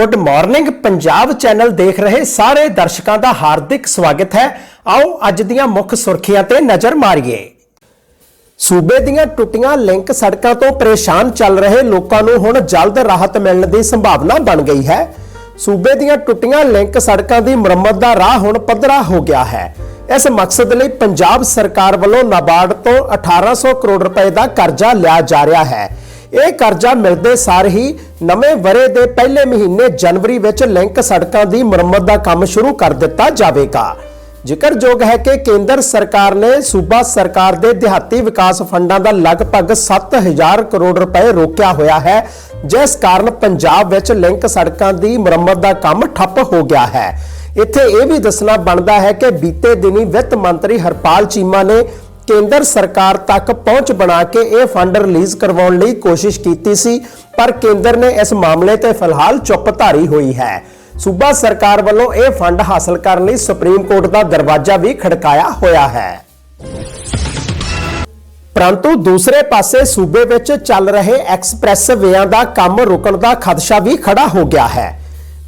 Good morning Punjab channel ਦੇਖ ਰਹੇ ਸਾਰੇ ਦਰਸ਼ਕਾਂ ਦਾ ਹਾਰਦਿਕ ਸਵਾਗਤ ਹੈ। ਆਓ ਅੱਜ ਦੀਆਂ ਮੁੱਖ ਸੁਰਖੀਆਂ ਤੇ ਨਜ਼ਰ ਮਾਰੀਏ। ਸੂਬੇ ਦੀਆਂ ਟੁੱਟੀਆਂ ਲਿੰਕ ਸੜਕਾਂ ਤੋਂ ਪਰੇਸ਼ਾਨ ਚੱਲ ਰਹੇ ਲੋਕਾਂ ਨੂੰ ਹੁਣ ਜਲਦ ਰਾਹਤ ਮਿਲਣ ਦੀ ਸੰਭਾਵਨਾ ਬਣ ਗਈ ਹੈ। ਸੂਬੇ ਦੀਆਂ ਟੁੱਟੀਆਂ ਲਿੰਕ ਸੜਕਾਂ ਦੀ ਮੁਰੰਮਤ ਦਾ ਰਾਹ ਹੁਣ ਪੱਧਰਾ ਹੋ ਗਿਆ ਹੈ। ਇਸ ਮਕਸਦ ਲਈ ਪੰਜਾਬ ਸਰਕਾਰ ਵੱਲੋਂ ਨਾਬਾਰਡ ਤੋਂ 1800 ਕਰੋੜ ਰੁਪਏ ਦਾ ਕਰਜ਼ਾ ਲਿਆ ਜਾ ਰਿਹਾ ਹੈ। ਇਹ ਕਰਜ਼ਾ ਮਿਲਦੇ ਸਾਰ ਹੀ ਨਵੇਂ ਵਰੇ ਦੇ ਪਹਿਲੇ ਮਹੀਨੇ ਜਨਵਰੀ ਵਿੱਚ ਲਿੰਕ ਸੜਕਾਂ ਦੀ ਮੁਰੰਮਤ ਦਾ ਕੰਮ ਸ਼ੁਰੂ ਕਰ ਦਿੱਤਾ ਜਾਵੇਗਾ। ਜ਼ਿਕਰਯੋਗ ਹੈ ਕਿ ਕੇਂਦਰ ਸਰਕਾਰ ਨੇ ਸੂਬਾ ਸਰਕਾਰ ਦੇ ਦਿਹਾਤੀ ਵਿਕਾਸ ਫੰਡਾਂ ਦਾ ਲਗਭਗ 7000 ਕਰੋੜ ਰੁਪਏ ਰੋਕਿਆ ਹੋਇਆ ਹੈ, ਜਿਸ ਕਾਰਨ ਪੰਜਾਬ ਵਿੱਚ ਲਿੰਕ ਸੜਕਾਂ ਦੀ ਮੁਰੰਮਤ ਦਾ ਕੰਮ ਠੱਪ ਹੋ ਗਿਆ ਹੈ। ਇੱਥੇ ਇਹ ਵੀ ਦੱਸਣਾ ਬਣਦਾ ਹੈ ਕਿ ਬੀਤੇ ਦਿਨੀ ਵਿੱਤ ਮੰਤਰੀ ਹਰਪਾਲ ਚੀਮਾ ਨੇ ਕੇਂਦਰ ਸਰਕਾਰ ਤੱਕ ਪਹੁੰਚ ਬਣਾ ਕੇ ਇਹ ਫੰਡ ਰਿਲੀਜ਼ ਕਰਵਾਉਣ ਲਈ ਕੋਸ਼ਿਸ਼ ਕੀਤੀ ਸੀ, ਪਰ ਕੇਂਦਰ ਨੇ ਇਸ ਮਾਮਲੇ ਤੇ ਫਿਲਹਾਲ ਚੁੱਪ ਧਾਰੀ ਹੋਈ ਹੈ। ਸੂਬਾ ਸਰਕਾਰ ਵੱਲੋਂ ਇਹ ਫੰਡ ਹਾਸਲ ਕਰਨ ਲਈ ਸੁਪਰੀਮ ਕੋਰਟ ਦਾ ਦਰਵਾਜ਼ਾ ਵੀ ਖੜਕਾਇਆ ਹੋਇਆ ਹੈ। ਪਰੰਤੂ ਦੂਸਰੇ ਪਾਸੇ ਸੂਬੇ ਵਿੱਚ ਚੱਲ ਰਹੇ ਐਕਸਪ੍ਰੈਸ ਵੇਆਂ ਦਾ ਕੰਮ ਰੁਕਣ ਦਾ ਖਦਸ਼ਾ ਵੀ ਖੜਾ ਹੋ ਗਿਆ ਹੈ।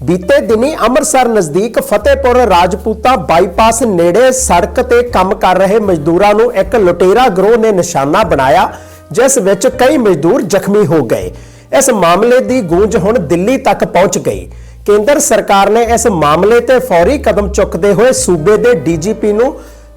ਬੀਤੇ ਦਿਨੀ ਅੰਮ੍ਰਿਤਸਰ ਨਜ਼ਦੀਕ ਫਤਿਹਪੁਰ ਰਾਜਪੂਤਾ ਬਾਈਪਾਸ ਨੇੜੇ ਸੜਕ ਤੇ ਕੰਮ ਕਰ ਰਹੇ ਮਜ਼ਦੂਰਾਂ ਨੂੰ ਇੱਕ ਲੁਟੇਰਾ ਗਰੋਹ ਨੇ ਨਿਸ਼ਾਨਾ ਬਣਾਇਆ, ਜਿਸ ਵਿੱਚ ਕਈ ਮਜ਼ਦੂਰ ਜ਼ਖਮੀ ਹੋ ਗਏ। ਇਸ ਮਾਮਲੇ ਦੀ ਗੂੰਜ ਹੁਣ ਦਿੱਲੀ ਤੱਕ ਪਹੁੰਚ ਗਈ। ਕੇਂਦਰ ਸਰਕਾਰ ਨੇ ਇਸ ਮਾਮਲੇ ਤੇ ਫੌਰੀ ਕਦਮ ਚੁੱਕਦੇ ਹੋਏ ਸੂਬੇ ਦੇ ਡੀਜੀਪੀ ਨੂੰ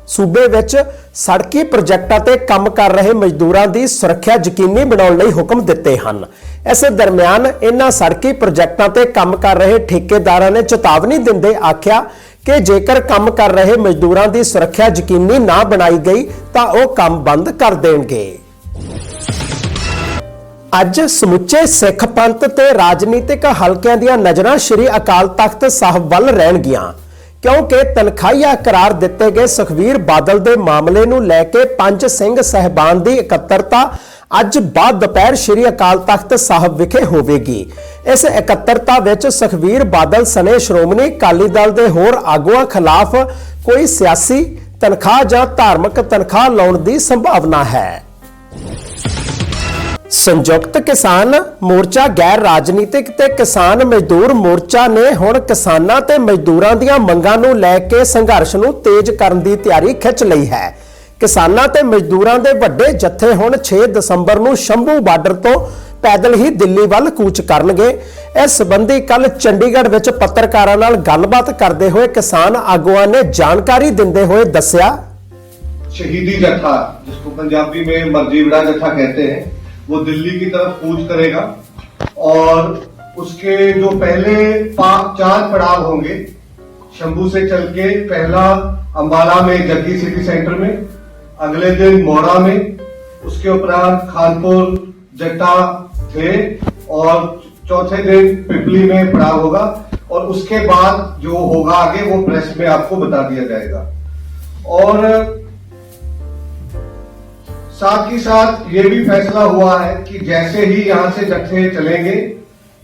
ਸੂਬੇ ਵਿੱਚ ਸੜਕੀ ਪ੍ਰੋਜੈਕਟਾਂ ਤੇ ਕੰਮ ਕਰ ਰਹੇ ਮਜ਼ਦੂਰਾਂ ਦੀ ਸੁਰੱਖਿਆ ਯਕੀਨੀ ਬਣਾਉਣ ਲਈ ਹੁਕਮ ਦਿੱਤੇ ਹਨ। ਇਸ ਦਰਮਿਆਨ ਇਹਨਾਂ ਸੜਕੀ ਪ੍ਰੋਜੈਕਟਾਂ ਤੇ ਕੰਮ ਕਰ ਰਹੇ ਠੇਕੇਦਾਰਾਂ ਨੇ ਚੇਤਾਵਨੀ ਦਿੰਦੇ ਆਖਿਆ ਕਿ ਜੇਕਰ ਕੰਮ ਕਰ ਰਹੇ ਮਜ਼ਦੂਰਾਂ ਦੀ ਸੁਰੱਖਿਆ ਯਕੀਨੀ ਨਾ ਬਣਾਈ ਗਈ, ਤਾਂ ਉਹ ਕੰਮ ਬੰਦ ਕਰ ਦੇਣਗੇ। ਅੱਜ ਸਮੁੱਚੇ ਸਿੱਖ ਪੰਥ ਤੇ ਰਾਜਨੀਤਿਕ ਹਲਕਿਆਂ ਦੀਆਂ ਨਜ਼ਰਾਂ ਸ੍ਰੀ ਅਕਾਲ ਤਖਤ ਸਾਹਿਬ ਵੱਲ ਰਹਿਣਗੀਆਂ। ਕਿਉਂਕਿ ਤਨਖਾਹੀਆ ਕਰਾਰ ਦਿੱਤੇ ਗਏ ਸੁਖਵੀਰ ਬਾਦਲ ਦੇ ਮਾਮਲੇ ਨੂੰ ਲੈ ਕੇ ਪੰਜ ਸਿੰਘ ਸਹਿਬਾਨ ਦੀ ਇਕੱਤਰਤਾ ਅੱਜ ਬਾਅਦ ਦੁਪਹਿਰ ਸ੍ਰੀ ਅਕਾਲ ਤਖਤ ਸਾਹਿਬ ਵਿਖੇ ਹੋਵੇਗੀ। ਇਸ ਇਕੱਤਰਤਾ ਵਿੱਚ ਸੁਖਵੀਰ ਬਾਦਲ ਸਨੇ ਸ਼੍ਰੋਮਣੀ ਅਕਾਲੀ ਦਲ ਦੇ ਹੋਰ ਆਗੂਆਂ ਖਿਲਾਫ ਕੋਈ ਸਿਆਸੀ ਤਨਖਾਹ ਜਾਂ ਧਾਰਮਿਕ ਤਨਖਾਹ ਲਾਉਣ ਦੀ ਸੰਭਾਵਨਾ ਹੈ। ਸੰਯੁਕਤ ਕਿਸਾਨ ਮੋਰਚਾ ਗੈਰ ਰਾਜਨੀਤਿਕ ਤੇ ਕਿਸਾਨ ਮਜ਼ਦੂਰ ਮੋਰਚਾ ਨੇ ਹੁਣ ਕਿਸਾਨਾਂ ਤੇ ਮਜ਼ਦੂਰਾਂ ਦੀਆਂ ਮੰਗਾਂ ਨੂੰ ਲੈ ਕੇ ਸੰਘਰਸ਼ ਨੂੰ ਤੇਜ਼ ਕਰਨ ਦੀ ਤਿਆਰੀ ਖਿੱਚ ਲਈ ਹੈ। ਕਿਸਾਨਾਂ ਤੇ ਮਜ਼ਦੂਰਾਂ ਦੇ ਵੱਡੇ ਜੱਥੇ ਹੁਣ 6 ਦਸੰਬਰ ਨੂੰ ਸ਼ੰਭੂ ਬਾਰਡਰ ਤੋਂ ਪੈਦਲ ਹੀ ਦਿੱਲੀ ਵੱਲ ਕੂਚ ਕਰਨਗੇ। ਇਸ ਸੰਬੰਧੀ ਕੱਲ ਚੰਡੀਗੜ੍ਹ ਵਿੱਚ ਪੱਤਰਕਾਰਾਂ ਨਾਲ ਗੱਲਬਾਤ ਕਰਦੇ ਹੋਏ ਕਿਸਾਨ ਆਗੂਆਂ ਨੇ ਜਾਣਕਾਰੀ ਦਿੰਦੇ ਹੋਏ ਦੱਸਿਆ। ਸ਼ਹੀਦੀ ਜੱਥਾ, ਜਿਸ ਨੂੰ ਪੰਜਾਬੀ ਵਿੱਚ ਮਰਜ਼ੀ ਬੜਾ ਕਹਿੰਦੇ ਹਨ वो दिल्ली की तरफ़ कूच करेगा और उसके जो पहले चार पड़ाव होंगे, शंभू से चल के पहला अंबाला में, जग्गी सिटी सेंटर में, अगले दिन मोड़ा में, उसके उपरांत खानपुर, जट्टा थे और चौथे दिन पिपली में पड़ाव होगा और उसके बाद जो होगा आगे, वो प्रेस में आपको बता दिया जाएगा। और साथ ही साथ ये भी फैसला हुआ है कि जैसे ही यहाँ से जत्थे चलेंगे,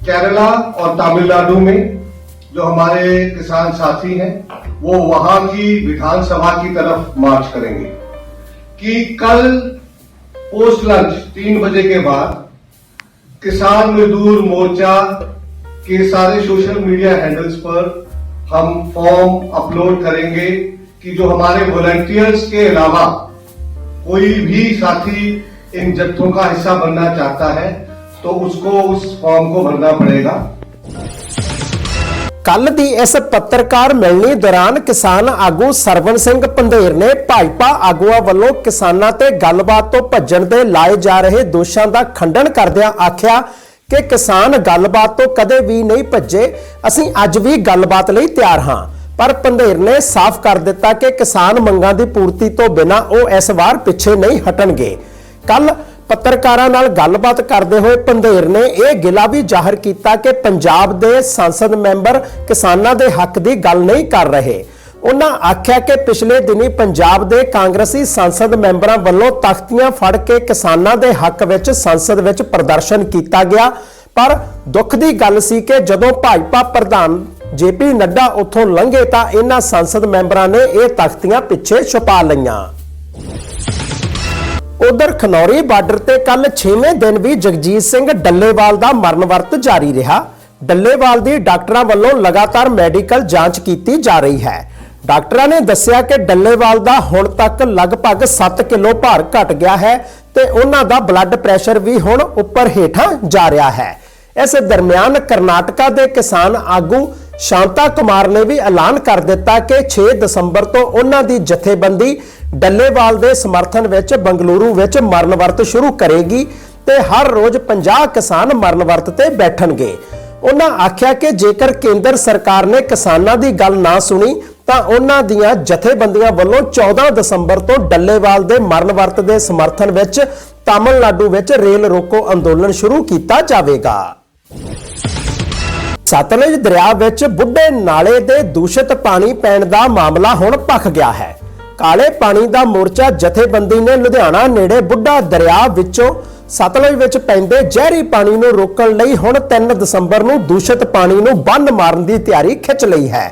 केरला और तमिलनाडु में जो हमारे किसान साथी हैं, वो वहाँ की विधानसभा की तरफ़ मार्च करेंगे। कि कल पोस्ट लंच तीन बजे के बाद किसान मजदूर मोर्चा के सारे सोशल मीडिया हैंडल्स पर हम फॉर्म अपलोड करेंगे कि जो हमारे वॉलंटियर्स के अलावा कोई भी साथी इन जत्थों का हिस्सा बनना चाहता है तो उसको उस फॉर्म को भरना पड़ेगा ਕੱਲ ਦੀ ਇਸ ਪੱਤਰਕਾਰ ਮਿਲਣੀ ਦੌਰਾਨ ਕਿਸਾਨ ਆਗੂ ਸਰਵਨ ਸਿੰਘ ਪੰਧੇਰ ਨੇ ਭਾਜਪਾ ਆਗੂਆਂ ਵੱਲੋਂ ਕਿਸਾਨਾਂ ਤੇ ਗੱਲਬਾਤ ਤੋਂ ਭੱਜਣ ਦੇ ਲਾਏ ਜਾ ਰਹੇ ਦੋਸ਼ਾਂ ਦਾ ਖੰਡਨ ਕਰਦਿਆਂ ਆਖਿਆ ਕਿ ਕਿਸਾਨ ਗੱਲਬਾਤ ਤੋਂ ਕਦੇ ਵੀ ਨਹੀਂ ਭੱਜੇ ਅਸੀਂ ਅੱਜ ਵੀ ਗੱਲਬਾਤ ਲਈ ਤਿਆਰ ਹਾਂ ਪਰ ਪੰਧੇਰ ਨੇ ਸਾਫ਼ ਕਰ ਦਿੱਤਾ ਕਿ ਕਿਸਾਨ ਮੰਗਾਂ ਦੀ ਪੂਰਤੀ ਤੋਂ ਬਿਨਾਂ ਉਹ ਇਸ ਵਾਰ ਪਿੱਛੇ ਨਹੀਂ ਹਟਣਗੇ। ਕੱਲ ਪੱਤਰਕਾਰਾਂ ਨਾਲ ਗੱਲਬਾਤ ਕਰਦੇ ਹੋਏ ਪੰਧੇਰ ਨੇ ਇਹ ਗਿਲਾ ਵੀ ਜ਼ਾਹਰ ਕੀਤਾ ਕਿ ਪੰਜਾਬ ਦੇ ਸੰਸਦ ਮੈਂਬਰ ਕਿਸਾਨਾਂ ਦੇ ਹੱਕ ਦੀ ਗੱਲ ਨਹੀਂ ਕਰ ਰਹੇ। ਉਹਨਾਂ ਆਖਿਆ ਕਿ ਪਿਛਲੇ ਦਿਨੀ ਪੰਜਾਬ ਦੇ ਕਾਂਗਰਸੀ ਸੰਸਦ ਮੈਂਬਰਾਂ ਵੱਲੋਂ ਤਖਤੀਆਂ ਫੜ ਕੇ ਕਿਸਾਨਾਂ ਦੇ ਹੱਕ ਵਿੱਚ ਸੰਸਦ ਵਿੱਚ ਪ੍ਰਦਰਸ਼ਨ ਕੀਤਾ ਗਿਆ। ਪਰ ਦੁੱਖ ਦੀ ਗੱਲ ਸੀ ਕਿ ਜਦੋਂ ਭਾਜਪਾ ਪ੍ਰਧਾਨ ਜੇਪੀ ਨੱਡਾ ਉੱਥੋਂ ਲੰਘੇ ਤਾਂ ਇਹਨਾਂ ਸੰਸਦ ਮੈਂਬਰਾਂ ਨੇ ਇਹ ਤਖਤੀਆਂ ਪਿੱਛੇ ਛੁਪਾ ਲਈਆਂ। ਉਧਰ ਖਨੌਰੀ ਬਾਰਡਰ ਤੇ ਕੱਲ 6ਵੇਂ ਦਿਨ ਵੀ ਜਗਜੀਤ ਸਿੰਘ ਡੱਲੇਵਾਲ ਦਾ ਮਰਨ ਵਰਤ ਜਾਰੀ ਰਿਹਾ। ਡੱਲੇਵਾਲ ਦੀ ਡਾਕਟਰਾਂ ਵੱਲੋਂ ਲਗਾਤਾਰ ਮੈਡੀਕਲ ਜਾਂਚ ਕੀਤੀ ਜਾ ਰਹੀ ਹੈ। ਡਾਕਟਰਾਂ ਨੇ ਦੱਸਿਆ ਕਿ ਡੱਲੇਵਾਲ ਦਾ ਹੁਣ ਤੱਕ ਲਗਭਗ 7 ਕਿਲੋ ਭਾਰ ਘਟ ਗਿਆ ਹੈ ਤੇ ਉਹਨਾਂ ਦਾ ਬਲੱਡ ਪ੍ਰੈਸ਼ਰ ਵੀ ਹੁਣ ਉੱਪਰ ਹੇਠਾਂ ਜਾ ਰਿਹਾ ਹੈ। ਇਸ ਦਰਮਿਆਨ ਕਰਨਾਟਕਾ ਦੇ ਕਿਸਾਨ ਆਗੂ ਸ਼ਾਂਤਾ ਕੁਮਾਰ ਨੇ ਵੀ ਐਲਾਨ ਕਰ ਦਿੱਤਾ ਕਿ 6 ਦਸੰਬਰ ਤੋਂ ਉਹਨਾਂ ਦੀ ਜਥੇਬੰਦੀ ਡੱਲੇਵਾਲ ਦੇ ਸਮਰਥਨ ਵਿੱਚ ਬੰਗਲੁਰੂ ਵਿੱਚ ਮਰਨ ਵਰਤ ਸ਼ੁਰੂ ਕਰੇਗੀ ਤੇ ਹਰ ਰੋਜ਼ 50 ਕਿਸਾਨ ਮਰਨ ਵਰਤ ਤੇ ਬੈਠਣਗੇ। ਉਹਨਾਂ ਆਖਿਆ ਕਿ ਜੇਕਰ ਕੇਂਦਰ ਸਰਕਾਰ ਨੇ ਕਿਸਾਨਾਂ ਦੀ ਗੱਲ ਨਾ ਸੁਣੀ, ਤਾਂ ਉਹਨਾਂ ਦੀਆਂ ਜਥੇਬੰਦੀਆਂ ਵੱਲੋਂ 14 ਦਸੰਬਰ ਤੋਂ ਡੱਲੇਵਾਲ ਦੇ ਮਰਨ ਵਰਤ ਦੇ ਸਮਰਥਨ ਵਿੱਚ ਤਾਮਿਲਨਾਡੂ ਵਿੱਚ ਰੇਲ ਰੋਕੋ ਅੰਦੋਲਨ ਸ਼ੁਰੂ ਕੀਤਾ ਜਾਵੇਗਾ। ਸਤਲੁਜ ਦਰਿਆ ਵਿੱਚ ਬੁੱਢੇ ਨਾਲੇ ਦੇ ਦੂਸ਼ਿਤ ਪਾਣੀ ਪੈਣ ਦਾ ਮਾਮਲਾ ਹੁਣ ਭਖ ਗਿਆ ਹੈ। ਕਾਲੇ ਪਾਣੀ ਦਾ ਮੋਰਚਾ ਜਥੇਬੰਦੀ ਨੇ ਲੁਧਿਆਣਾ ਨੇੜੇ ਬੁੱਢਾ ਦਰਿਆ ਵਿੱਚੋਂ ਸਤਲੁਜ ਵਿੱਚ ਪੈਂਦੇ ਜ਼ਹਿਰੀ ਪਾਣੀ ਨੂੰ ਰੋਕਣ ਲਈ ਹੁਣ 3 ਦਸੰਬਰ ਨੂੰ ਦੂਸ਼ਿਤ ਪਾਣੀ ਨੂੰ ਬੰਨ ਮਾਰਨ ਦੀ ਤਿਆਰੀ ਖਿੱਚ ਲਈ ਹੈ।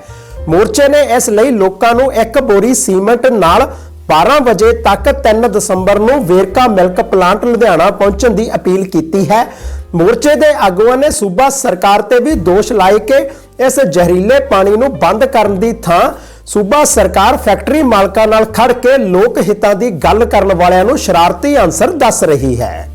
ਮੋਰਚੇ ਨੇ ਇਸ ਲਈ ਲੋਕਾਂ ਨੂੰ ਇੱਕ ਬੋਰੀ ਸੀਮੈਂਟ ਨਾਲ 12 ਵਜੇ ਤੱਕ 3 ਦਸੰਬਰ ਨੂੰ ਵੇਰਕਾ ਮਿਲਕ ਪਲਾਂਟ ਲੁਧਿਆਣਾ ਪਹੁੰਚਣ ਦੀ ਅਪੀਲ ਕੀਤੀ ਹੈ। ਮੋਰਚੇ ਦੇ ਆਗੂਆਂ ਨੇ ਸੂਬਾ ਸਰਕਾਰ ਤੇ ਵੀ ਦੋਸ਼ ਲਾਏ ਕਿ ਇਸ ਜ਼ਹਿਰੀਲੇ ਪਾਣੀ ਨੂੰ ਬੰਦ ਕਰਨ ਦੀ ਥਾਂ ਸੂਬਾ ਸਰਕਾਰ ਫੈਕਟਰੀ ਮਾਲਕਾਂ ਨਾਲ ਖੜ ਕੇ ਲੋਕ ਹਿੱਤਾਂ ਦੀ ਗੱਲ ਕਰਨ ਵਾਲਿਆਂ ਨੂੰ ਸ਼ਰਾਰਤੀ ਅਨਸਰ ਦੱਸ ਰਹੀ ਹੈ।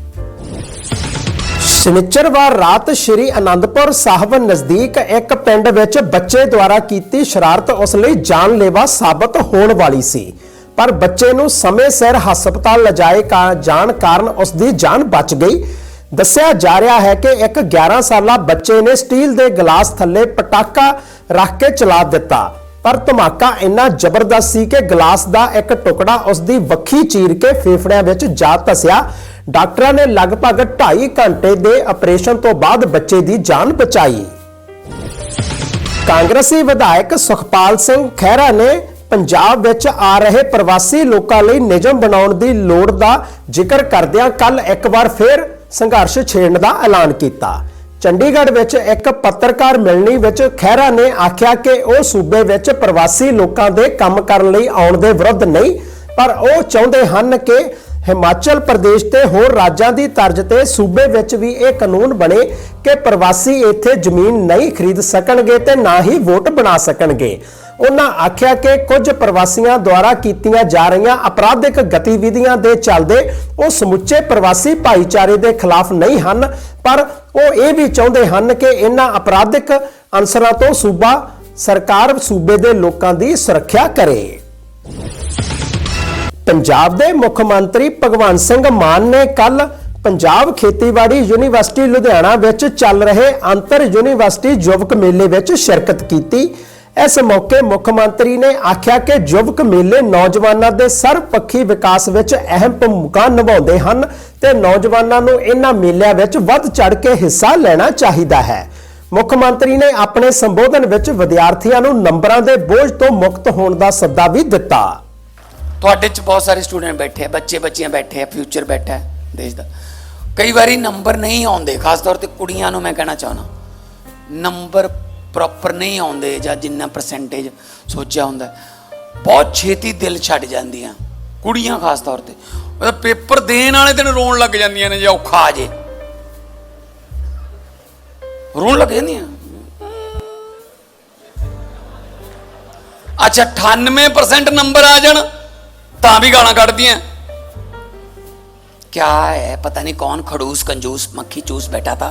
ਸ਼ਨੀਚਰਵਾਰ ਰਾਤ ਸ਼੍ਰੀ ਅਨੰਦਪੁਰ ਸਾਹਿਬ ਨਜ਼ਦੀਕ ਇੱਕ ਪਿੰਡ ਵਿੱਚ ਬੱਚੇ ਦੁਆਰਾ ਕੀਤੀ ਸ਼ਰਾਰਤ ਉਸ ਲਈ ਜਾਨਲੇਵਾ ਸਾਬਤ ਹੋਣ ਵਾਲੀ ਸੀ। ਪਰ ਬੱਚੇ ਨੂੰ ਸਮੇਂ ਸਿਰ ਹਸਪਤਾਲ ਲਿਜਾਏ ਜਾਣ ਕਾਰਨ ਉਸ ਦੀ ਜਾਨ ਬਚ ਗਈ। ਦੱਸਿਆ ਜਾ ਰਿਹਾ ਹੈ ਕਿ ਇੱਕ 11 ਸਾਲਾ ਬੱਚੇ ਨੇ ਸਟੀਲ ਦੇ ਗਲਾਸ ਥੱਲੇ ਪਟਾਕਾ ਰੱਖ ਕੇ ਚਲਾ ਦਿੱਤਾ। ਪਰ ਧਮਾਕਾ ਇੰਨਾ ਜ਼ਬਰਦਸਤ ਸੀ ਕਿ ਗਲਾਸ ਦਾ ਇੱਕ ਟੁਕੜਾ ਉਸ ਦੀ ਵੱਖੀ ਚੀਰ ਕੇ ਫੇਫੜਿਆਂ ਵਿੱਚ ਜਾ ਧਸਿਆ। ਡਾਕਟਰਾਂ ਨੇ ਲਗਭਗ 2.5 ਘੰਟੇ ਦੇ ਆਪਰੇਸ਼ਨ ਤੋਂ ਬਾਅਦ ਬੱਚੇ ਦੀ ਜਾਨ ਬਚਾਈ। ਕਾਂਗਰਸੀ ਵਿਧਾਇਕ ਸੁਖਪਾਲ ਸਿੰਘ ਖਹਿਰਾ ਨੇ ਪੰਜਾਬ ਵਿੱਚ ਆ ਰਹੇ ਪ੍ਰਵਾਸੀ ਲੋਕਾਂ ਲਈ ਨਿਯਮ ਬਣਾਉਣ ਦੀ ਲੋੜ ਦਾ ਜ਼ਿਕਰ ਕਰਦਿਆਂ ਕੱਲ ਇੱਕ ਵਾਰ ਫਿਰ ਸੰਘਰਸ਼ ਛੇੜਨ ਦਾ ਐਲਾਨ ਕੀਤਾ। ਚੰਡੀਗੜ੍ਹ ਵਿੱਚ ਇੱਕ ਪੱਤਰਕਾਰ ਮਿਲਣੀ ਵਿੱਚ ਖਹਿਰਾ ਨੇ ਆਖਿਆ ਕਿ ਉਹ ਸੂਬੇ ਵਿੱਚ ਪ੍ਰਵਾਸੀ ਲੋਕਾਂ ਦੇ ਕੰਮ ਕਰਨ ਲਈ ਆਉਣ ਦੇ ਵਿਰੁੱਧ ਨਹੀਂ, ਪਰ ਉਹ ਚਾਹੁੰਦੇ ਹਨ ਕਿ ਹਿਮਾਚਲ ਪ੍ਰਦੇਸ਼ ਤੇ ਹੋਰ ਰਾਜਾਂ ਦੀ ਤਰਜ਼ ਤੇ ਸੂਬੇ ਵਿੱਚ ਵੀ ਇਹ ਕਾਨੂੰਨ ਬਣੇ ਕਿ ਪ੍ਰਵਾਸੀ ਇੱਥੇ ਜ਼ਮੀਨ ਨਹੀਂ ਖਰੀਦ ਸਕਣਗੇ ਤੇ ਨਾ ਹੀ ਵੋਟ ਬਣਾ ਸਕਣਗੇ। ਉਹਨਾਂ ਆਖਿਆ ਕਿ ਕੁਝ ਪ੍ਰਵਾਸੀਆਂ ਦੁਆਰਾ ਕੀਤੀਆਂ ਜਾ ਰਹੀਆਂ ਅਪਰਾਧਿਕ ਗਤੀਵਿਧੀਆਂ ਦੇ ਚੱਲਦੇ ਉਹ ਸਮੁੱਚੇ ਪ੍ਰਵਾਸੀ ਭਾਈਚਾਰੇ ਦੇ ਖਿਲਾਫ ਨਹੀਂ ਹਨ, ਪਰ ਉਹ ਇਹ ਵੀ ਚਾਹੁੰਦੇ ਹਨ ਕਿ ਇਹਨਾਂ ਅਪਰਾਧਿਕ ਅਨਸਰਾਂ ਤੋਂ ਸੂਬਾ, ਸਰਕਾਰ ਸੂਬੇ ਦੇ ਲੋਕਾਂ ਦੀ ਸੁਰੱਖਿਆ ਕਰੇ। ਪੰਜਾਬ ਦੇ ਮੁੱਖ ਮੰਤਰੀ ਭਗਵੰਤ ਸਿੰਘ ਮਾਨ ਨੇ ਕੱਲ ਪੰਜਾਬ ਖੇਤੀਬਾੜੀ ਯੂਨੀਵਰਸਿਟੀ ਲੁਧਿਆਣਾ ਵਿੱਚ ਚੱਲ ਰਹੇ ਅੰਤਰ ਯੂਨੀਵਰਸਿਟੀ ਯੁਵਕ ਮੇਲੇ ਵਿੱਚ ਸ਼ਿਰਕਤ ਕੀਤੀ। ਇਸ ਮੌਕੇ ਮੁੱਖ ਮੰਤਰੀ ਨੇ ਆਖਿਆ ਕਿ ਯੁਵਕ ਮੇਲੇ ਨੌਜਵਾਨਾਂ ਦੇ ਸਰਵਪੱਖੀ ਵਿਕਾਸ ਵਿੱਚ ਅਹਿਮ ਭੂਮਿਕਾ ਨਿਭਾਉਂਦੇ ਹਨ ਤੇ ਨੌਜਵਾਨਾਂ ਨੂੰ ਇਹਨਾਂ ਮੇਲਿਆਂ ਵਿੱਚ ਵੱਧ ਚੜ ਕੇ ਹਿੱਸਾ ਲੈਣਾ ਚਾਹੀਦਾ ਹੈ। ਮੁੱਖ ਮੰਤਰੀ ਨੇ ਆਪਣੇ ਸੰਬੋਧਨ ਵਿੱਚ ਵਿਦਿਆਰਥੀਆਂ ਨੂੰ ਨੰਬਰਾਂ ਦੇ ਬੋਝ ਤੋਂ ਮੁਕਤ ਹੋਣ ਦਾ ਸੱਦਾ ਵੀ ਦਿੱਤਾ। ਤੁਹਾਡੇ ਚ ਬਹੁਤ ਸਾਰੇ ਸਟੂਡੈਂਟ ਬੈਠੇ ਆ, ਬੱਚੇ ਬੱਚੀਆਂ ਬੈਠੇ ਆ, ਫਿਊਚਰ ਬੈਠਾ ਹੈ ਦੇਸ਼ ਦਾ। ਕਈ ਵਾਰੀ ਨੰਬਰ ਨਹੀਂ ਆਉਂਦੇ, ਖਾਸ ਤੌਰ ਤੇ ਕੁੜੀਆਂ ਨੂੰ ਮੈਂ ਕਹਿਣਾ ਚਾਹਣਾ ਨੰਬਰ ਪ੍ਰੋਪਰ ਨਹੀਂ ਆਉਂਦੇ ਜਾਂ ਜਿੰਨਾ ਪਰਸੈਂਟੇਜ ਸੋਚਿਆ ਹੁੰਦਾ ਹੈ, ਬਹੁਤ ਛੇਤੀ ਦਿਲ ਛੱਡ ਜਾਂਦੀਆਂ ਕੁੜੀਆਂ ਖਾਸ ਤੌਰ ਤੇ ਉਹਦਾ ਪੇਪਰ ਦੇਣ ਵਾਲੇ ਦਿਨ ਰੋਣ ਲੱਗ ਜਾਂਦੀਆਂ ਨੇ ਜੇ ਔਖਾ ਆ ਜੇ ਰੋਣ ਲੱਗ ਜਾਂਦੀਆਂ ਅੱਛਾ 98% ਨੰਬਰ ਆ ਜਾਣ ਤਾਂ ਵੀ ਗਾਲਾਂ ਕੱਢਦੀਆਂ क्या है पता नहीं कौन खड़ूस कंजूस मक्खी चूस बैठा था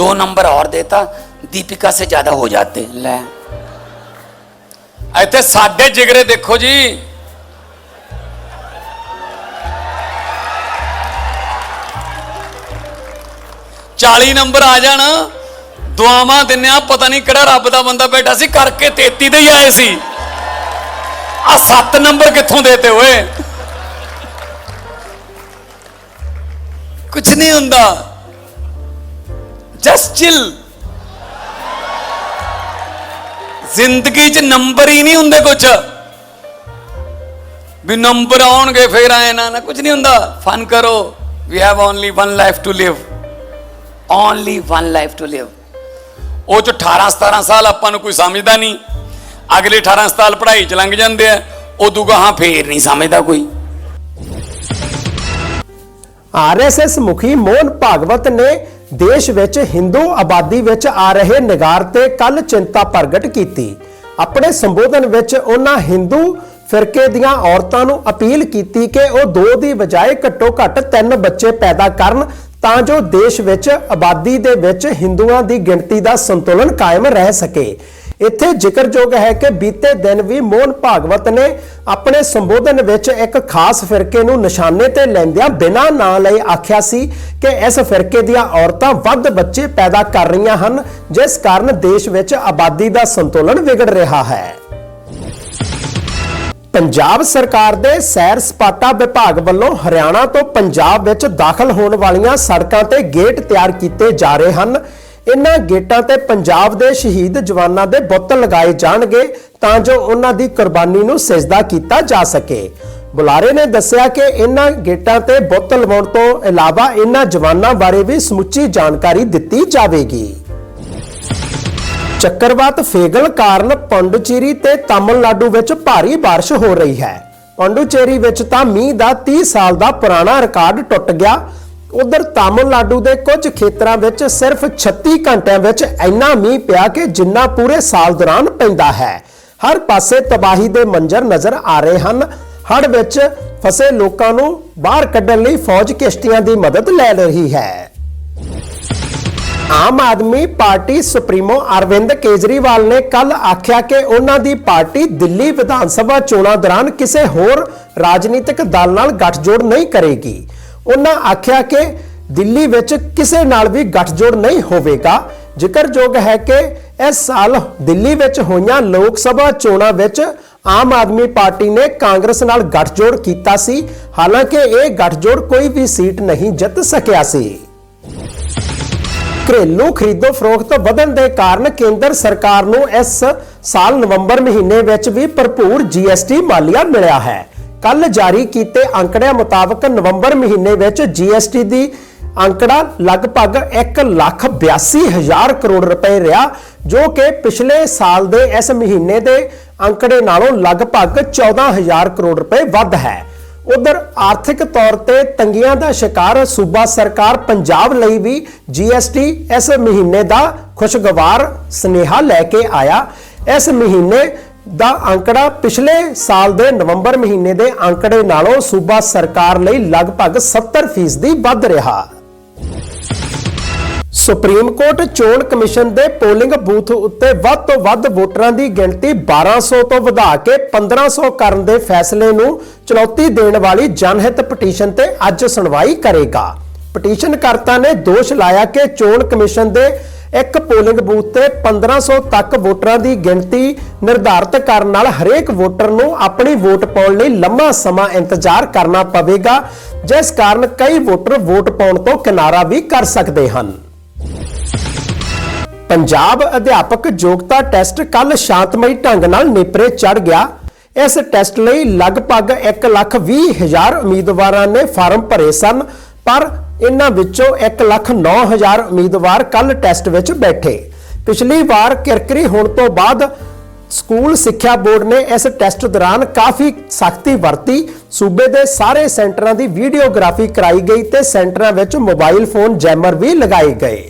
दो नंबर और देता दीपिका से ज्यादा हो जाते ले ਇੱਥੇ ਸਾਡੇ ਜਿਗਰੇ ਦੇਖੋ ਜੀ ਚਾਲੀ ਨੰਬਰ ਆ ਜਾਣ ਦੁਆਵਾਂ ਦਿੰਨੇ ਆ ਪਤਾ ਨਹੀਂ ਕਿਹੜਾ ਰੱਬ ਦਾ ਬੰਦਾ ਬੈਠਾ ਸੀ ਕਰਕੇ 33 ਦੇ ਹੀ ਆਏ ਸੀ ਆ 7 ਨੰਬਰ ਕਿੱਥੋਂ ਦੇਤੇ ਓਏ ਕੁਝ ਨਹੀਂ ਹੁੰਦਾ ਜਸਟ ਚਿਲ ਜ਼ਿੰਦਗੀ 'ਚ ਨੰਬਰ ਹੀ ਨਹੀਂ ਹੁੰਦੇ ਕੁਝ ਵੀ ਨੰਬਰ ਆਉਣਗੇ, ਫੇਰ ਆਏ ਨਾ ਨਾ ਕੁਝ ਨਹੀਂ ਹੁੰਦਾ। ਫਨ ਕਰੋ we have only one life to live only one life to live ਉਹ ਚ 18 17 ਸਾਲ ਆਪਾਂ ਨੂੰ ਕੋਈ ਸਮਝਦਾ ਨਹੀਂ। ਅਗਲੇ 18 ਸਾਲ ਪੜ੍ਹਾਈ ਚ ਲੰਘ ਜਾਂਦੇ ਆ। ਉਦੋਂ ਗਾਹਾਂ ਫੇਰ ਨਹੀਂ ਸਮਝਦਾ ਕੋਈ। ਆਰਐਸਐਸ ਮੁਖੀ ਮੋਹਨ ਭਾਗਵਤ ਨੇ ਦੇਸ਼ ਵਿੱਚ ਹਿੰਦੂ ਆਬਾਦੀ ਵਿੱਚ ਆ ਰਹੇ ਨਿਗਾਰ ਤੇ ਕੱਲ ਚਿੰਤਾ ਪ੍ਰਗਟ ਕੀਤੀ। ਆਪਣੇ ਸੰਬੋਧਨ ਵਿੱਚ ਉਹਨਾਂ ਹਿੰਦੂ ਫਿਰਕੇ ਦੀਆਂ ਔਰਤਾਂ ਨੂੰ ਅਪੀਲ ਕੀਤੀ ਕਿ ਉਹ ਦੋ ਦੀ ਬਜਾਏ ਘੱਟੋ ਘੱਟ ਤਿੰਨ ਬੱਚੇ ਪੈਦਾ ਕਰਨ ਤਾਂ ਜੋ ਦੇਸ਼ ਵਿੱਚ ਆਬਾਦੀ ਦੇ ਵਿੱਚ ਹਿੰਦੂਆਂ ਦੀ ਗਿਣਤੀ ਦਾ ਸੰਤੁਲਨ ਕਾਇਮ ਰਹਿ ਸਕੇ। ਇੱਥੇ ਜ਼ਿਕਰਯੋਗ ਹੈ ਕਿ ਬੀਤੇ ਦਿਨ ਵੀ ਮੋਹਨ ਭਾਗਵਤ ਨੇ ਆਪਣੇ ਸੰਬੋਧਨ ਵਿੱਚ ਇੱਕ ਖਾਸ ਫਿਰਕੇ ਨੂੰ ਨਿਸ਼ਾਨੇ ਤੇ ਲੈਂਦਿਆਂ ਬਿਨਾਂ ਨਾਂ ਲਈ ਆਖਿਆ ਸੀ ਕਿ ਇਸ ਫਿਰਕੇ ਦੀਆਂ ਔਰਤਾਂ ਵੱਧ ਬੱਚੇ ਪੈਦਾ ਕਰ ਰਹੀਆਂ ਹਨ, ਜਿਸ ਕਾਰਨ ਦੇਸ਼ ਵਿੱਚ ਆਬਾਦੀ ਦਾ ਸੰਤੁਲਨ ਵਿਗੜ ਰਿਹਾ ਹੈ। ਪੰਜਾਬ ਸਰਕਾਰ ਦੇ ਸੈਰ ਸਪਾਟਾ ਵਿਭਾਗ ਵੱਲੋਂ ਹਰਿਆਣਾ ਤੋਂ ਪੰਜਾਬ ਵਿੱਚ ਦਾਖਲ ਹੋਣ ਵਾਲੀਆਂ ਸੜਕਾਂ ਤੇ ਗੇਟ ਤਿਆਰ ਕੀਤੇ ਜਾ ਰਹੇ ਹਨ। ਇਨ੍ਹਾਂ ਗੇਟਾਂ ਤੇ ਪੰਜਾਬ ਦੇ ਸ਼ਹੀਦ ਜਵਾਨਾਂ ਦੇ ਬੁੱਤ ਲਗਾਏ ਜਾਣਗੇ ਤਾਂ ਜੋ ਉਹਨਾਂ ਦੀ ਕੁਰਬਾਨੀ ਨੂੰ ਸਜਦਾ ਕੀਤਾ ਜਾ ਸਕੇ। ਬੁਲਾਰੇ ਨੇ ਦੱਸਿਆ ਕਿ ਇਨ੍ਹਾਂ ਗੇਟਾਂ ਤੇ ਬੁੱਤ ਲਵਾਉਣ ਤੋਂ ਇਲਾਵਾ ਇਨ੍ਹਾਂ ਜਵਾਨਾਂ ਬਾਰੇ ਵੀ ਸਮੁੱਚੀ ਜਾਣਕਾਰੀ ਦਿੱਤੀ ਜਾਵੇਗੀ। ਚੱਕਰਵਾਤ ਫੇਗਲ ਕਾਰਨ ਪੌਂਡੂਚੇਰੀ ਤੇ ਤਾਮਿਲਨਾਡੂ ਵਿੱਚ ਭਾਰੀ ਬਾਰਿਸ਼ ਹੋ ਰਹੀ ਹੈ। ਪੌਂਡੂਚੇਰੀ ਵਿੱਚ ਤਾਂ ਮੀਂਹ ਦਾ 30 ਸਾਲ ਦਾ ਪੁਰਾਣਾ ਰਿਕਾਰਡ ਟੁੱਟ ਗਿਆ। ਉਧਰ ਤਾਮਿਲਨਾਡੂ ਦੇ ਕੁਝ ਖੇਤਰਾਂ ਵਿੱਚ ਸਿਰਫ 36 ਘੰਟਿਆਂ ਵਿੱਚ ਇੰਨਾ ਮੀਂਹ ਪਿਆ ਕਿ ਜਿੰਨਾ ਪੂਰੇ ਸਾਲ ਦੌਰਾਨ ਪੈਂਦਾ ਹੈ। ਹਰ ਪਾਸੇ ਤਬਾਹੀ ਦੇ ਮੰਜ਼ਰ ਨਜ਼ਰ ਆ ਰਹੇ ਹਨ। ਹੜ੍ਹ ਵਿੱਚ ਫਸੇ ਲੋਕਾਂ ਨੂੰ ਬਾਹਰ ਕੱਢਣ ਲਈ ਫੌਜ ਕਿਸ਼ਤੀਆਂ ਦੀ ਮਦਦ ਲੈ ਰਹੀ ਹੈ। ਆਮ ਆਦਮੀ ਪਾਰਟੀ ਸੁਪਰੀਮੋ ਅਰਵਿੰਦ ਕੇਜਰੀਵਾਲ ਨੇ ਕੱਲ ਆਖਿਆ ਕਿ ਉਹਨਾਂ ਦੀ ਪਾਰਟੀ ਦਿੱਲੀ ਵਿਧਾਨ ਸਭਾ ਚੋਣਾਂ ਦੌਰਾਨ ਕਿਸੇ ਹੋਰ ਰਾਜਨੀਤਿਕ ਦਲ ਨਾਲ ਗੱਠਜੋੜ ਨਹੀਂ ਕਰੇਗੀ। ਉਹਨਾਂ ਆਖਿਆ ਕਿ ਦਿੱਲੀ ਵਿੱਚ ਕਿਸੇ ਨਾਲ ਵੀ ਗੱਠਜੋੜ ਨਹੀਂ ਹੋਵੇਗਾ। ਜ਼ਿਕਰਯੋਗ ਹੈ ਕਿ ਇਸ ਸਾਲ ਦਿੱਲੀ ਵਿੱਚ ਹੋਈਆਂ ਲੋਕ ਸਭਾ ਚੋਣਾਂ ਵਿੱਚ ਆਮ ਆਦਮੀ ਪਾਰਟੀ ਨੇ ਕਾਂਗਰਸ ਨਾਲ ਗੱਠਜੋੜ ਕੀਤਾ ਸੀ। ਹਾਲਾਂਕਿ ਇਹ ਗੱਠਜੋੜ ਕੋਈ ਵੀ ਸੀਟ ਨਹੀਂ ਜਿੱਤ ਸਕਿਆ ਸੀ। ਘਰੇਲੂ ਖਰੀਦੋ ਫਰੋਖਤ ਵਧਣ ਦੇ ਕਾਰਨ ਕੇਂਦਰ ਸਰਕਾਰ ਨੂੰ ਇਸ ਸਾਲ ਨਵੰਬਰ ਮਹੀਨੇ ਵਿੱਚ ਵੀ ਭਰਪੂਰ ਜੀਐਸਟੀ ਮਾਲੀਆ ਮਿਲਿਆ ਹੈ। ਕੱਲ ਜਾਰੀ ਕੀਤੇ ਅੰਕੜਿਆਂ ਮੁਤਾਬਕ ਨਵੰਬਰ ਮਹੀਨੇ ਵਿੱਚ ਜੀਐਸਟੀ ਦੀ ਅੰਕੜਾ ਲਗਭਗ 182000 ਕਰੋੜ ਰੁਪਏ ਰਿਹਾ, ਜੋ ਕਿ ਪਿਛਲੇ ਸਾਲ ਦੇ ਇਸ ਮਹੀਨੇ ਦੇ ਅੰਕੜੇ ਨਾਲੋਂ ਲਗਭਗ 14000 ਕਰੋੜ ਰੁਪਏ ਵੱਧ ਹੈ। ਉਧਰ ਆਰਥਿਕ ਤੌਰ ਤੇ ਤੰਗੀਆਂ ਦਾ ਸ਼ਿਕਾਰ ਸੂਬਾ ਸਰਕਾਰ ਪੰਜਾਬ ਲਈ ਵੀ ਜੀਐਸਟੀ ਇਸ ਮਹੀਨੇ ਦਾ ਖੁਸ਼ਗਵਾਰ ਸਨੇਹਾ ਲੈ ਕੇ ਆਇਆ। ਇਸ ਮਹੀਨੇ ਦਾ ਅੰਕੜਾ ਪਿਛਲੇ ਸਾਲ ਦੇ ਨਵੰਬਰ ਮਹੀਨੇ ਦੇ ਅੰਕੜੇ ਨਾਲੋਂ ਸੂਬਾ ਸਰਕਾਰ ਲਈ ਲਗਭਗ 70% ਵੱਧ ਰਿਹਾ। ਸੁਪਰੀਮ ਕੋਰਟ ਚੋਣ ਕਮਿਸ਼ਨ ਦੇ ਪੋਲਿੰਗ ਬੂਥ ਉੱਤੇ ਵੱਧ ਤੋਂ ਵੱਧ ਵੋਟਰਾਂ ਦੀ ਗਿਣਤੀ 1200 ਤੋਂ ਵਧਾ ਕੇ 1500 ਕਰਨ ਦੇ ਫੈਸਲੇ ਨੂੰ ਚੁਣੌਤੀ ਦੇਣ ਵਾਲੀ ਜਨਹਿਤ ਪਟੀਸ਼ਨ ਤੇ ਅੱਜ ਸੁਣਵਾਈ ਕਰੇਗਾ। ਪਟੀਸ਼ਨ ਕਰਤਾ ਨੇ ਦੋਸ਼ ਲਾਇਆ ਕਿ ਚੋਣ ਕਮਿਸ਼ਨ ਦੇ ਇੱਕ ਪੋਲਿੰਗ ਬੂਥ ਤੇ 1500 ਤੱਕ ਵੋਟਰਾਂ ਦੀ ਗਿਣਤੀ ਨਿਰਧਾਰਤ ਕਰਨ ਨਾਲ ਹਰੇਕ ਵੋਟਰ ਨੂੰ ਆਪਣੀ ਵੋਟ ਪਾਉਣ ਲਈ ਲੰਮਾ ਸਮਾਂ ਇੰਤਜ਼ਾਰ ਕਰਨਾ ਪਵੇਗਾ ਜਿਸ ਕਾਰਨ ਕਈ ਵੋਟਰ ਵੋਟ ਪਾਉਣ ਤੋਂ ਕਿਨਾਰਾ ਵੀ ਕਰ ਸਕਦੇ ਹਨ। ਪੰਜਾਬ ਅਧਿਆਪਕ ਯੋਗਤਾ ਟੈਸਟ ਕੱਲ ਸ਼ਾਂਤਮਈ ਢੰਗ ਨਾਲ ਨੇਪਰੇ ਚੜ ਗਿਆ। ਇਸ ਟੈਸਟ ਲਈ ਲਗਭਗ 1,20,000 ਉਮੀਦਵਾਰਾਂ ਨੇ ਫਾਰਮ ਭਰੇ ਸਨ ਪਰ ਇਹਨਾਂ ਵਿੱਚੋਂ 1,09,000 ਉਮੀਦਵਾਰ ਕੱਲ ਟੈਸਟ ਵਿੱਚ ਬੈਠੇ। ਪਿਛਲੀ ਵਾਰ ਕਿਰਕਰੀ ਹੋਣ ਤੋਂ ਬਾਅਦ ਸਕੂਲ ਸਿੱਖਿਆ ਬੋਰਡ ਨੇ ਇਸ ਟੈਸਟ ਦੌਰਾਨ ਕਾਫੀ ਸਖਤੀ ਵਰਤੀ। ਸੂਬੇ ਦੇ ਸਾਰੇ ਸੈਂਟਰਾਂ ਦੀ ਵੀਡੀਓਗ੍ਰਾਫੀ ਕਰਾਈ ਗਈ ਤੇ ਸੈਂਟਰਾਂ ਵਿੱਚ ਮੋਬਾਈਲ ਫੋਨ ਜੈਮਰ ਵੀ ਲਗਾਏ ਗਏ।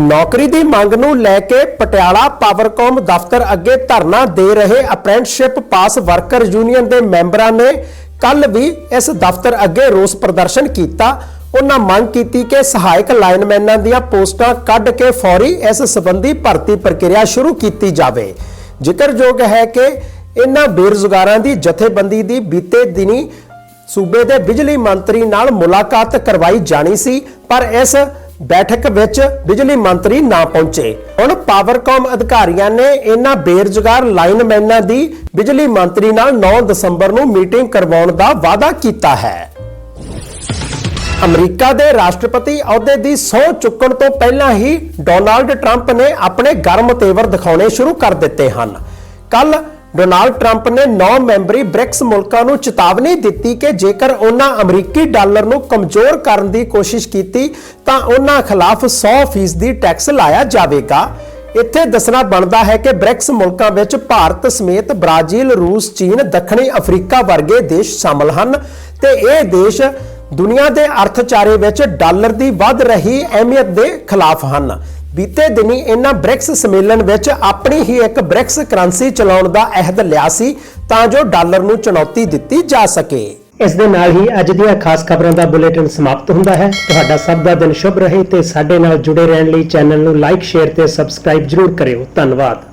ਨੌਕਰੀ ਦੀ ਮੰਗ ਨੂੰ ਲੈ ਕੇ ਪਟਿਆਲਾ ਪਾਵਰਕਾਮ ਦਫ਼ਤਰ ਅੱਗੇ ਧਰਨਾ ਦੇ ਰਹੇ ਅਪ੍ਰੈਂਟਿਸਸ਼ਿਪ ਪਾਸ ਵਰਕਰ ਯੂਨੀਅਨ ਦੇ ਮੈਂਬਰਾਂ ਨੇ ਕੱਲ ਵੀ ਇਸ ਦਫ਼ਤਰ ਅੱਗੇ ਰੋਸ ਪ੍ਰਦਰਸ਼ਨ ਕੀਤਾ। ਉਹਨਾਂ ਮੰਗ ਕੀਤੀ ਕਿ ਸਹਾਇਕ ਲਾਈਨਮੈਨਾਂ ਦੀਆਂ ਪੋਸਟਾਂ ਕੱਢ ਕੇ ਫੌਰੀ ਇਸ ਸੰਬੰਧੀ ਭਰਤੀ ਪ੍ਰਕਿਰਿਆ ਸ਼ੁਰੂ ਕੀਤੀ ਜਾਵੇ। ਜ਼ਿਕਰਯੋਗ ਹੈ ਕਿ ਇਹਨਾਂ ਬੇਰੁਜ਼ਗਾਰਾਂ ਦੀ ਜਥੇਬੰਦੀ ਦੀ ਬੀਤੇ ਦਿਨੀ ਸੂਬੇ ਦੇ ਬਿਜਲੀ ਮੰਤਰੀ ਨਾਲ ਮੁਲਾਕਾਤ ਕਰਵਾਈ ਜਾਣੀ ਸੀ, ਪਰ ਇਸ ਬੈਠਕ ਵਿੱਚ ਬਿਜਲੀ ਮੰਤਰੀ ਨਾ ਪਹੁੰਚੇ। ਹੁਣ ਪਾਵਰਕਾਮ ਅਧਿਕਾਰੀਆਂ ਨੇ ਇਹਨਾਂ ਬੇਰੁਜ਼ਗਾਰ ਲਾਈਨਮੈਨਾਂ ਦੀ ਬਿਜਲੀ ਮੰਤਰੀ ਨਾਲ 9 ਦਸੰਬਰ ਨੂੰ ਮੀਟਿੰਗ ਕਰਵਾਉਣ ਦਾ ਵਾਅਦਾ ਕੀਤਾ ਹੈ। ਅਮਰੀਕਾ ਦੇ ਰਾਸ਼ਟਰਪਤੀ ਅਹੁਦੇ ਦੀ ਸਹੁੰ ਚੁੱਕਣ ਤੋਂ ਪਹਿਲਾਂ ਹੀ ਡੋਨਾਲਡ ਟਰੰਪ ਨੇ ਆਪਣੇ ਗਰਮ ਤੇਵਰ ਦਿਖਾਉਣੇ ਸ਼ੁਰੂ ਕਰ ਦਿੱਤੇ ਹਨ। ਕੱਲ ਡੋਨਾਲਡ ਟਰੰਪ ਨੇ 9 ਮੈਂਬਰੀ ਬ੍ਰਿਕਸ ਮੁਲਕਾਂ ਨੂੰ ਚੇਤਾਵਨੀ ਦਿੱਤੀ ਕਿ ਜੇਕਰ ਉਹਨਾਂ ਅਮਰੀਕੀ ਡਾਲਰ ਨੂੰ ਕਮਜ਼ੋਰ ਕਰਨ ਦੀ ਕੋਸ਼ਿਸ਼ ਕੀਤੀ ਤਾਂ ਉਹਨਾਂ ਖਿਲਾਫ 100% ਦੀ ਟੈਕਸ ਲਾਇਆ ਜਾਵੇਗਾ। ਇੱਥੇ ਦੱਸਣਾ ਬਣਦਾ ਹੈ ਕਿ ਬ੍ਰਿਕਸ ਮੁਲਕਾਂ ਵਿੱਚ ਭਾਰਤ ਸਮੇਤ ਬ੍ਰਾਜ਼ੀਲ, ਰੂਸ, ਚੀਨ, ਦੱਖਣੀ ਅਫਰੀਕਾ ਵਰਗੇ ਦੇਸ਼ ਸ਼ਾਮਲ ਹਨ ਤੇ ਇਹ ਦੇਸ਼ ਦੁਨੀਆ ਦੇ ਅਰਥਚਾਰੇ ਵਿੱਚ ਡਾਲਰ ਦੀ ਵੱਧ ਰਹੀ ਅਹਿਮੀਅਤ ਦੇ ਖਿਲਾਫ ਹਨ। ਬੀਤੇ ਦਿਨੀ ਇਹਨਾਂ ਬ੍ਰਿਕਸ ਸੰਮੇਲਨ ਵਿੱਚ ਆਪਣੀ ਹੀ ਇੱਕ ਬ੍ਰਿਕਸ ਕਰੰਸੀ ਚਲਾਉਣ ਦਾ ਅਹਿਦ ਲਿਆ ਸੀ ਤਾਂ ਜੋ ਡਾਲਰ ਨੂੰ ਚੁਣੌਤੀ ਦਿੱਤੀ ਜਾ ਸਕੇ। ਇਸ ਦੇ ਨਾਲ ਹੀ ਅੱਜ ਦੀਆਂ ਖਾਸ ਖਬਰਾਂ ਦਾ ਬੁਲੇਟਿਨ ਸਮਾਪਤ ਹੁੰਦਾ ਹੈ। ਤੁਹਾਡਾ ਸਭ ਦਾ ਦਿਨ ਸ਼ੁਭ ਰਹੇ ਤੇ ਸਾਡੇ ਨਾਲ ਜੁੜੇ ਰਹਿਣ ਲਈ ਚੈਨਲ ਨੂੰ ਲਾਈਕ, ਸ਼ੇਅਰ ਤੇ ਸਬਸਕ੍ਰਾਈਬ ਜਰੂਰ ਕਰਿਓ। ਧੰਨਵਾਦ।